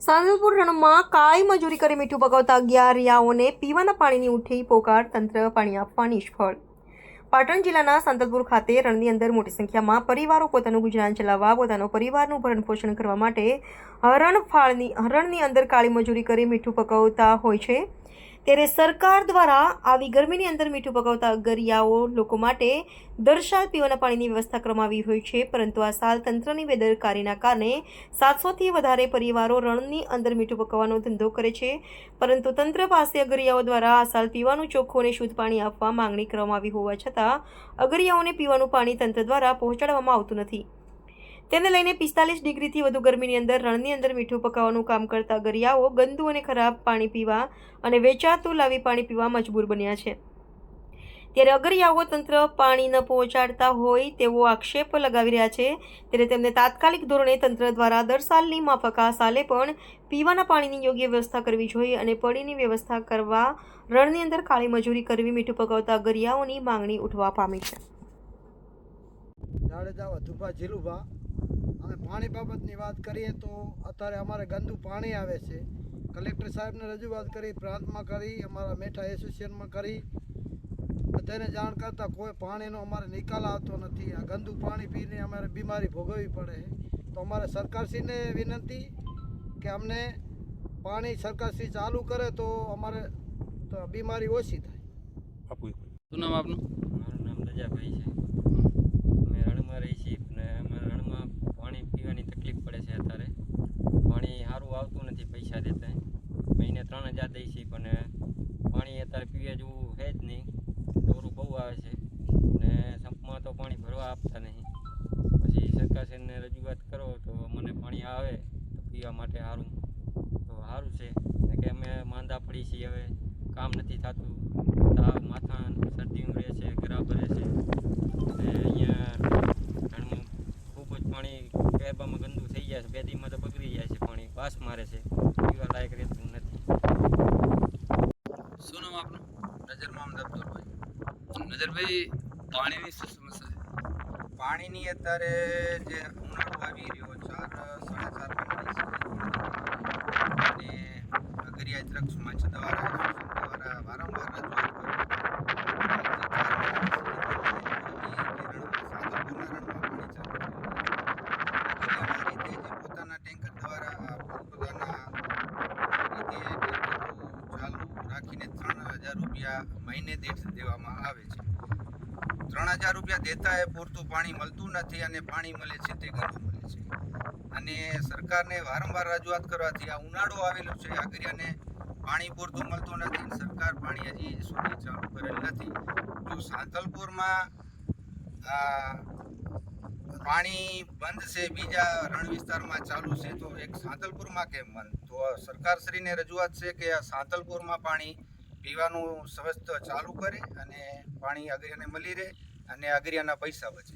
સાંતલપુર રણમાં કાળી મજૂરી કરી મીઠું પકવતા અગિયારિયાઓને પીવાના પાણીની ઉઠી પોકાર તંત્ર પાણી આપવા નિષ્ફળ. પાટણ જિલ્લાના સાંતલપુર ખાતે રણની અંદર મોટી સંખ્યામાં પરિવારો પોતાનું ગુજરાન ચલાવવા પોતાનો પરિવારનું ભરણ પોષણ કરવા માટે હરણ ફાળની હરણની અંદર કાળી મજૂરી કરી મીઠું પકવતા હોય છે. ત્યારે સરકાર દ્વારા આવી ગરમીની અંદર મીઠું પકવતા અગરિયાઓ લોકો માટે દરસાલ પીવાના પાણીની વ્યવસ્થા કરવામાં હોય છે, પરંતુ આ સાલ તંત્રની બેદરકારીના કારણે સાતસોથી વધારે પરિવારો રણની અંદર મીઠું પકવવાનો ધંધો કરે છે. પરંતુ તંત્ર પાસે અગરિયાઓ દ્વારા આ સાલ પીવાનું ચોખ્ખું અને શુદ્ધ પાણી આપવા માંગણી કરવામાં આવી હોવા છતાં અગરિયાઓને પીવાનું પાણી તંત્ર દ્વારા પહોંચાડવામાં આવતું નથી. તેને લઈને પિસ્તાલીસ ડિગ્રીથી વધુ ગરમીની અંદર, રણની અંદર મીઠું પકાવવાનું કામ કરતા ગરિયાઓ ગંદુ અને ખરાબ પાણી પીવા અને વેચાતું લાવી પાણી પીવા મજબૂર બન્યા છે. ત્યારે અગરિયાઓ તંત્ર પાણી ન પહોંચાડતા હોય તેવો આક્ષેપ લગાવી રહ્યા છે. ત્યારે તેમને તાત્કાલિક ધોરણે તંત્ર દ્વારા દર સાલની માફક આ સાલે પણ પીવાના પાણીની યોગ્ય વ્યવસ્થા કરવી જોઈએ અને પાણીની વ્યવસ્થા કરવા રણની અંદર કાળી મજૂરી કરવી મીઠું પકાવતા અગરિયાઓની માંગણી ઉઠવા પામી છે. જાડેજા, વધુભા ઝીલુભા અમે પાણી બાબતની વાત કરીએ તો અત્યારે અમારે ગંદુ પાણી આવે છે. કલેક્ટર સાહેબને રજૂઆત કરી પ્રાંતમાં કરી અમારા મેઠા એસોસિએશનમાં કરી. બધાને જાણ કરતાં કોઈ પાણીનો અમારે નિકાલ આવતો નથી. આ ગંદુ પાણી પીને અમારે બીમારી ભોગવવી પડે. તો અમારે સરકારશ્રીને વિનંતી કે અમને પાણી સરકારશ્રી ચાલુ કરે તો અમારે તો બીમારી ઓછી થાય. આપું શું નામ આપનું? મારું નામ રજાભાઈ છે. અમે રણમાં રહી છીએ અને અમારે રણમાં પાણી પીવાની તકલીફ પડે છે અત્યારે પાણી સારું આવતું નથી પૈસા દેતા મહિને ત્રણ હજાર દઈ છે, પણ પાણી અત્યારે પીવા જેવું છે જ નહીં. દોરું બહુ આવે છે. ને સંપમાં તો પાણી ભરવા આપતા નહીં. પછી સરકારશ્રીને રજૂઆત કરો તો મને પાણી આવે, તો પીવા માટે સારું. તો સારું છે. કે અમે માંદા પડી છીએ હવે. કામ નથી થતું. તાવ માથા શરદી રહે છે ગરાબ રહે છે. અહીંયા ખૂબ જ પાણી ગેરબામાં ગંદુ થઈ જાય છે. બે દીમાં તો બગડી જાય છે પાણી પાસ મારે છે પીવા લાયક રહેતું નથી શું નામ આપનું નજર મોહમ્મદ અબ્દુલભાઈ પાણીની શું સમસ્યા છે? પાણીની અત્યારે જે ઉનાળો આવી રહ્યો ચાર સાડા ચાર અને અગરિયા દ્રક્ષ મંચ દ્વારા દ્વારા વારંવાર રજૂઆત રાખીને ત્રણ હજાર રૂપિયા મહિને દીઠ દેવામાં આવે છે. ત્રણ હજાર રૂપિયા દેતા એ પૂરતું પાણી મળતું નથી અને પાણી મળે છે તે ગંદુ મળે છે. અને સરકારને વારંવાર રજૂઆત કરવાથી આ ઉનાળો આવેલો છે આગરિયાને પાણી પૂરતું મળતું નથી સરકાર પાણી હજી સુધી ચાલુ કરેલ નથી. જો સાંતલપુરમાં પાણી બંધ છે, બીજા રણ વિસ્તારમાં ચાલુ છે, તો એક સાંતલપુરમાં કેમ બંધ? તો સરકારશ્રીને રજૂઆત છે કે આ સાંતલપુરમાં પાણી પીવાનું સ્વસ્થ ચાલુ કરે અને પાણી અગરિયાને મળી રહે અને અગરિયાના પૈસા બચે.